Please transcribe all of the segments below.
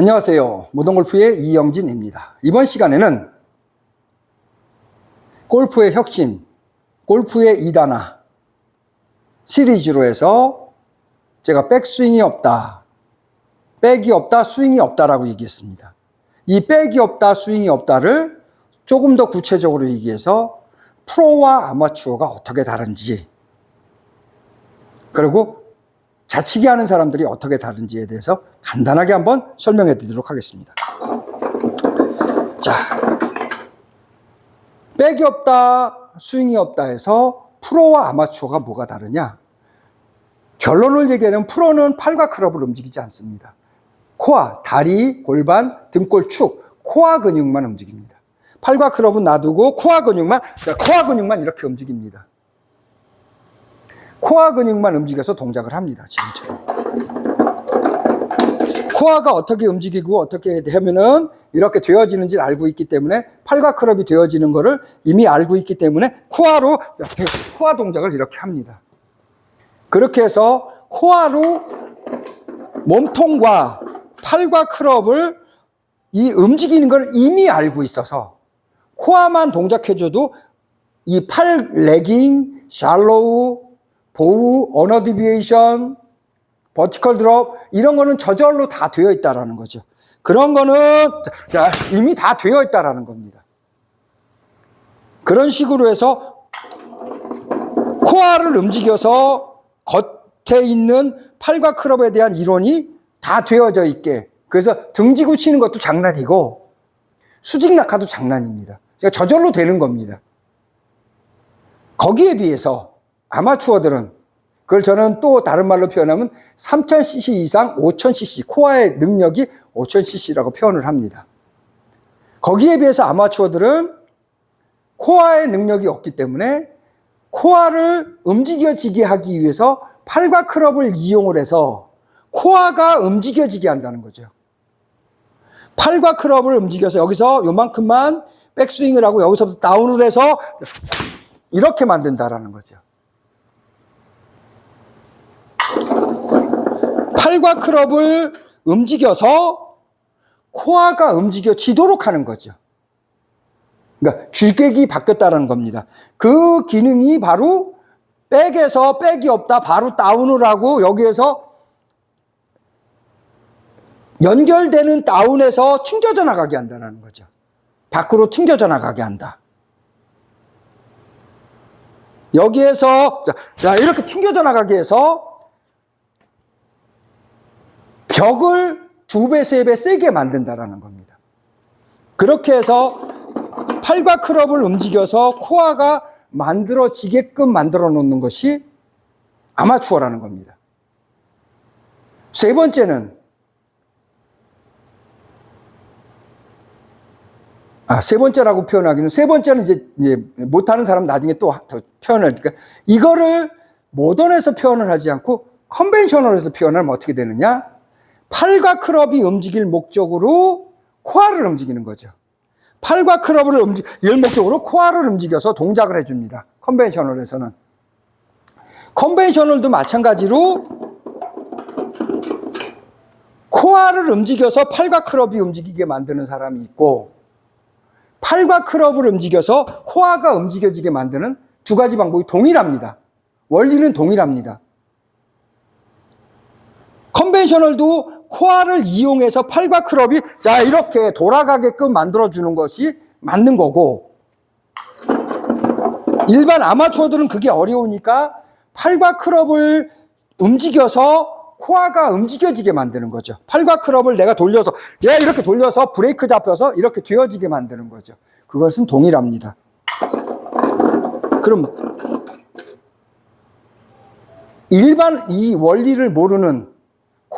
안녕하세요. 무동골프의 이영진입니다. 이번 시간에는 골프의 혁신, 골프의 이단화 시리즈로 해서 제가 백스윙이 없다, 백이 없다, 스윙이 없다라고 얘기했습니다. 이 백이 없다, 스윙이 없다를 조금 더 구체적으로 얘기해서 프로와 아마추어가 어떻게 다른지, 그리고 자치기 하는 사람들이 어떻게 다른지에 대해서 간단하게 한번 설명해 드리도록 하겠습니다. 자, 백이 없다, 스윙이 없다 해서 프로와 아마추어가 뭐가 다르냐? 결론을 얘기하면 프로는 팔과 클럽을 움직이지 않습니다. 코어, 다리, 골반, 등골, 축, 코어 근육만 움직입니다. 팔과 클럽은 놔두고 코어 근육만, 코어 근육만 이렇게 움직입니다. 코어 근육만 움직여서 동작을 합니다. 지금처럼. 코어가 어떻게 움직이고 어떻게 하면은 이렇게 되어지는지를 알고 있기 때문에 팔과 클럽이 되어지는 것을 이미 알고 있기 때문에 이렇게 코어 동작을 이렇게 합니다. 그렇게 해서 코어로 몸통과 팔과 클럽을 이 움직이는 걸 이미 알고 있어서 코어만 동작해줘도 이 팔 레깅, 샬로우, 보우, 언어 디비에이션, 버티컬 드롭 이런 거는 저절로 다 되어 있다라는 거죠. 그런 거는 자, 이미 다 되어 있다라는 겁니다. 그런 식으로 해서 코어를 움직여서 겉에 있는 팔과 클럽에 대한 이론이 다 되어져 있게 그래서 등지고 치는 것도 장난이고 수직 낙하도 장난입니다. 그러니까 저절로 되는 겁니다. 거기에 비해서 아마추어들은 그걸 저는 또 다른 말로 표현하면 3000cc 이상 5000cc 코어의 능력이 5000cc라고 표현을 합니다. 거기에 비해서 아마추어들은 코어의 능력이 없기 때문에 코어를 움직여지게 하기 위해서 팔과 클럽을 이용을 해서 코어가 움직여지게 한다는 거죠. 팔과 클럽을 움직여서 여기서 요만큼만 백스윙을 하고 여기서부터 다운을 해서 이렇게 만든다라는 거죠. 팔과 클럽을 움직여서 코어가 움직여지도록 하는 거죠. 그러니까 주객이 바뀌었다는 겁니다. 그 기능이 바로 백에서 백이 없다 바로 다운을 하고 여기에서 연결되는 다운에서 튕겨져 나가게 한다는 거죠. 밖으로 튕겨져 나가게 한다. 여기에서 자, 자, 이렇게 튕겨져 나가게 해서 벽을 두 배, 세 배 세게 만든다라는 겁니다. 그렇게 해서 팔과 클럽을 움직여서 코어가 만들어지게끔 만들어 놓는 것이 아마추어라는 겁니다. 세 번째는 아, 세 번째라고 표현하기는 세 번째는 이제, 이제 못하는 사람 나중에 또더 표현을 하니까 이거를 모던에서 표현을 하지 않고 컨벤셔널에서 표현하면 어떻게 되느냐? 팔과 클럽이 움직일 목적으로 코어를 움직이는 거죠. 팔과 클럽을 움직, 일 목적으로 코어를 움직여서 동작을 해줍니다. 컨벤셔널에서는. 컨벤셔널도 마찬가지로 코어를 움직여서 팔과 클럽이 움직이게 만드는 사람이 있고, 팔과 클럽을 움직여서 코어가 움직여지게 만드는 두 가지 방법이 동일합니다. 원리는 동일합니다. 컨벤셔널도 코어를 이용해서 팔과 클럽이 자 이렇게 돌아가게끔 만들어주는 것이 맞는 거고 일반 아마추어들은 그게 어려우니까 팔과 클럽을 움직여서 코어가 움직여지게 만드는 거죠. 팔과 클럽을 내가 돌려서 얘 이렇게 돌려서 브레이크 잡혀서 이렇게 되어지게 만드는 거죠. 그것은 동일합니다. 그럼 일반 이 원리를 모르는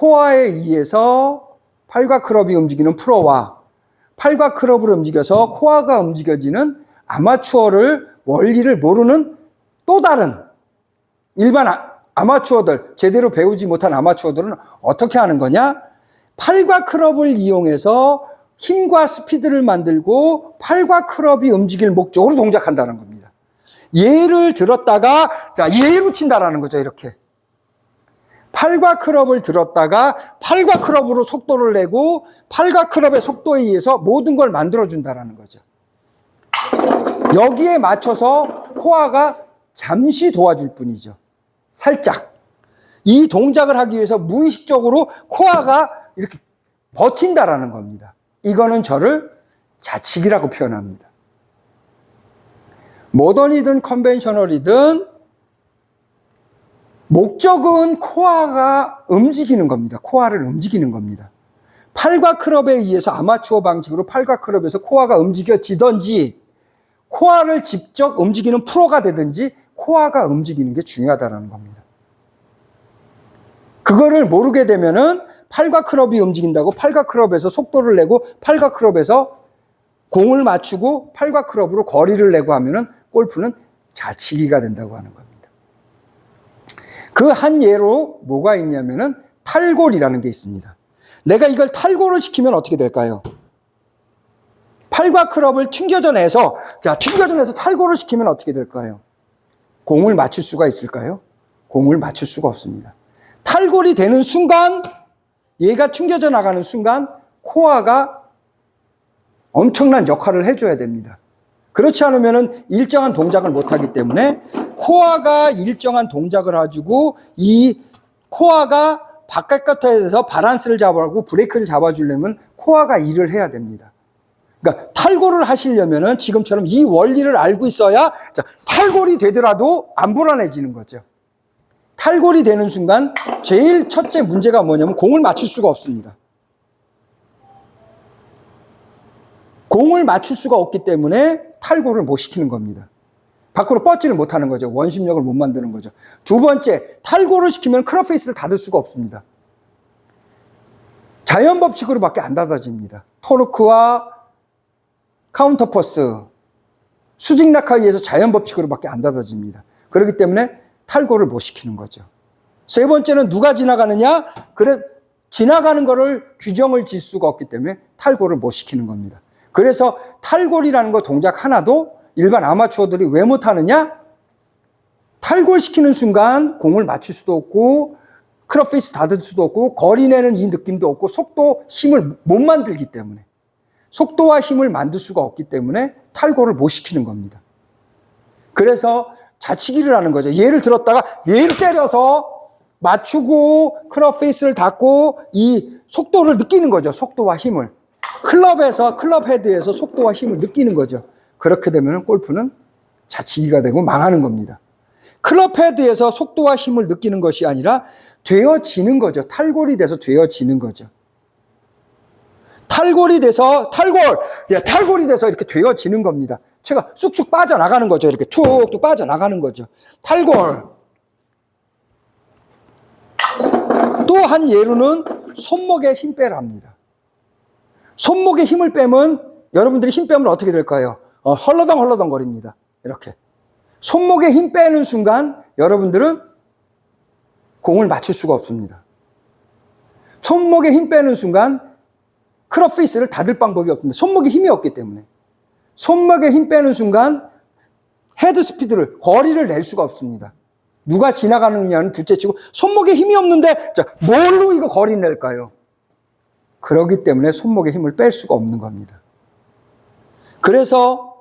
코어에 의해서 팔과 클럽이 움직이는 프로와 팔과 클럽을 움직여서 코어가 움직여지는 아마추어를 원리를 모르는 또 다른 일반 아, 아마추어들 제대로 배우지 못한 아마추어들은 어떻게 하는 거냐? 팔과 클럽을 이용해서 힘과 스피드를 만들고 팔과 클럽이 움직일 목적으로 동작한다는 겁니다. 예를 들었다가 자 예로 친다라는 거죠 이렇게 팔과 클럽을 들었다가 팔과 클럽으로 속도를 내고 팔과 클럽의 속도에 의해서 모든 걸 만들어준다라는 거죠. 여기에 맞춰서 코아가 잠시 도와줄 뿐이죠. 살짝. 이 동작을 하기 위해서 무의식적으로 코아가 이렇게 버틴다라는 겁니다. 이거는 저를 자칙이라고 표현합니다. 모던이든 컨벤셔널이든 목적은 코아가 움직이는 겁니다. 코아를 움직이는 겁니다. 팔과 클럽에 의해서 아마추어 방식으로 팔과 클럽에서 코아가 움직여지든지 코아를 직접 움직이는 프로가 되든지 코아가 움직이는 게 중요하다는 겁니다. 그거를 모르게 되면은 팔과 클럽이 움직인다고 팔과 클럽에서 속도를 내고 팔과 클럽에서 공을 맞추고 팔과 클럽으로 거리를 내고 하면은 골프는 자치기가 된다고 하는 겁니다. 그 한 예로 뭐가 있냐면은 탈골이라는 게 있습니다. 내가 이걸 탈골을 시키면 어떻게 될까요? 팔과 클럽을 튕겨져 내서, 자, 튕겨져 내서 탈골을 시키면 어떻게 될까요? 공을 맞출 수가 있을까요? 공을 맞출 수가 없습니다. 탈골이 되는 순간, 얘가 튕겨져 나가는 순간, 코아가 엄청난 역할을 해줘야 됩니다. 그렇지 않으면 일정한 동작을 못하기 때문에 코아가 일정한 동작을 가지고 이 코아가 바깥곁에서 바란스를 잡아가고 브레이크를 잡아주려면 코아가 일을 해야 됩니다. 그러니까 탈골을 하시려면은 지금처럼 이 원리를 알고 있어야 자, 탈골이 되더라도 안 불안해지는 거죠. 탈골이 되는 순간 제일 첫째 문제가 뭐냐면 공을 맞출 수가 없습니다. 공을 맞출 수가 없기 때문에 탈골을 못 시키는 겁니다. 밖으로 뻗지를 못하는 거죠. 원심력을 못 만드는 거죠. 두 번째, 탈골을 시키면 클럽 페이스를 닫을 수가 없습니다. 자연 법칙으로밖에 안 닫아집니다. 토르크와 카운터 퍼스, 수직 낙하에 의해서 자연 법칙으로밖에 안 닫아집니다. 그렇기 때문에 탈골을 못 시키는 거죠. 세 번째는 누가 지나가느냐? 그래 지나가는 거를 규정을 질 수가 없기 때문에 탈골을 못 시키는 겁니다. 그래서 탈골이라는 거 동작 하나도 일반 아마추어들이 왜 못하느냐? 탈골 시키는 순간 공을 맞출 수도 없고 클럽 페이스 닫을 수도 없고 거리 내는 이 느낌도 없고 속도 힘을 못 만들기 때문에 속도와 힘을 만들 수가 없기 때문에 탈골을 못 시키는 겁니다. 그래서 자치기를 하는 거죠. 얘를 들었다가 얘를 때려서 맞추고 클럽 페이스를 닫고 이 속도를 느끼는 거죠. 속도와 힘을. 클럽에서 클럽 헤드에서 속도와 힘을 느끼는 거죠. 그렇게 되면 골프는 자치기가 되고 망하는 겁니다. 클럽 헤드에서 속도와 힘을 느끼는 것이 아니라 되어지는 거죠. 탈골이 돼서 되어지는 거죠. 탈골이 돼서 탈골, 예, 탈골이 돼서 이렇게 되어지는 겁니다. 제가 쑥쑥 빠져나가는 거죠. 이렇게 툭툭 빠져나가는 거죠. 탈골. 또 한 예로는 손목에 힘 빼랍니다. 손목에 힘을 빼면 여러분들이 힘 빼면 어떻게 될까요? 어, 헐러덩 헐러덩 거립니다. 이렇게. 손목에 힘 빼는 순간 여러분들은 공을 맞출 수가 없습니다. 손목에 힘 빼는 순간 클럽 페이스를 닫을 방법이 없습니다. 손목에 힘이 없기 때문에. 손목에 힘 빼는 순간 헤드 스피드를, 거리를 낼 수가 없습니다. 누가 지나가느냐는 둘째 치고 손목에 힘이 없는데 자, 뭘로 이거 거리 낼까요? 그러기 때문에 손목에 힘을 뺄 수가 없는 겁니다. 그래서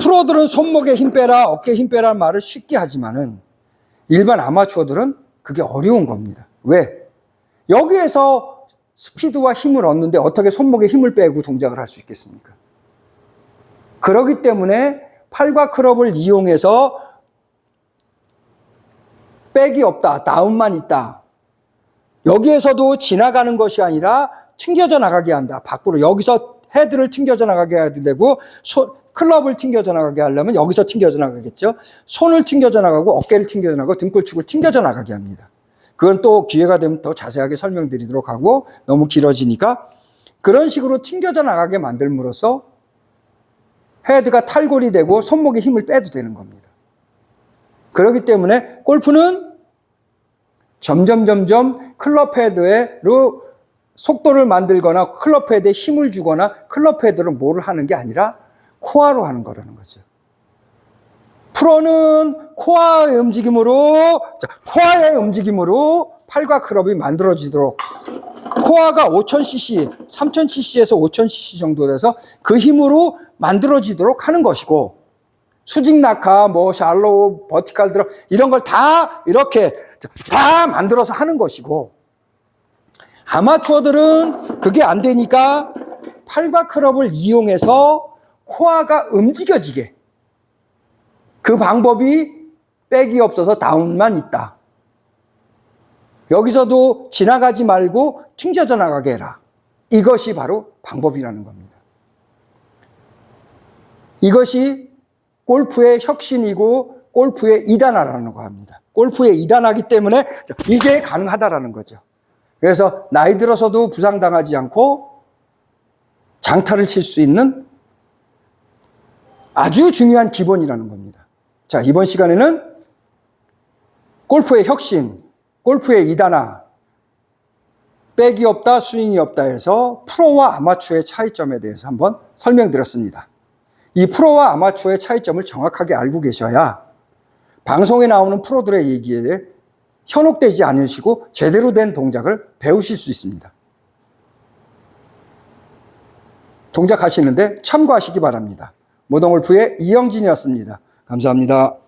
프로들은 손목에 힘 빼라, 어깨에 힘 빼라는 말을 쉽게 하지만은 일반 아마추어들은 그게 어려운 겁니다. 왜? 여기에서 스피드와 힘을 얻는데 어떻게 손목에 힘을 빼고 동작을 할 수 있겠습니까? 그러기 때문에 팔과 클럽을 이용해서 백이 없다, 다운만 있다. 여기에서도 지나가는 것이 아니라 튕겨져 나가게 한다. 밖으로 여기서 헤드를 튕겨져 나가게 해야 되고 손, 클럽을 튕겨져 나가게 하려면 여기서 튕겨져 나가겠죠. 손을 튕겨져 나가고 어깨를 튕겨져 나가고 등골축을 튕겨져 나가게 합니다. 그건 또 기회가 되면 더 자세하게 설명드리도록 하고 너무 길어지니까 그런 식으로 튕겨져 나가게 만들므로써 헤드가 탈골이 되고 손목에 힘을 빼도 되는 겁니다. 그렇기 때문에 골프는 점점 점점 클럽 헤드로 속도를 만들거나 클럽 헤드에 힘을 주거나 클럽 헤드로 뭐를 하는 게 아니라 코어로 하는 거라는 거죠. 프로는 코어의 움직임으로, 자, 코어의 움직임으로 팔과 클럽이 만들어지도록 코어가 5000cc, 3000cc에서 5000cc 정도 돼서 그 힘으로 만들어지도록 하는 것이고 수직 낙하, 뭐 샬로우, 버티칼 드롭 이런 걸 다 이렇게 다 만들어서 하는 것이고 아마추어들은 그게 안 되니까 팔과 클럽을 이용해서 코어가 움직여지게 그 방법이 백이 없어서 다운만 있다. 여기서도 지나가지 말고 튕겨져 나가게 해라. 이것이 바로 방법이라는 겁니다. 이것이 골프의 혁신이고 골프의 이단화라는 거 합니다. 골프의 이단화기 때문에 이게 가능하다라는 거죠. 그래서 나이 들어서도 부상당하지 않고 장타를 칠 수 있는 아주 중요한 기본이라는 겁니다. 자, 이번 시간에는 골프의 혁신, 골프의 이단화, 백이 없다, 스윙이 없다 해서 프로와 아마추어의 차이점에 대해서 한번 설명드렸습니다. 이 프로와 아마추어의 차이점을 정확하게 알고 계셔야 방송에 나오는 프로들의 얘기에 현혹되지 않으시고 제대로 된 동작을 배우실 수 있습니다. 동작하시는데 참고하시기 바랍니다. 모동골프의 이영진이었습니다. 감사합니다.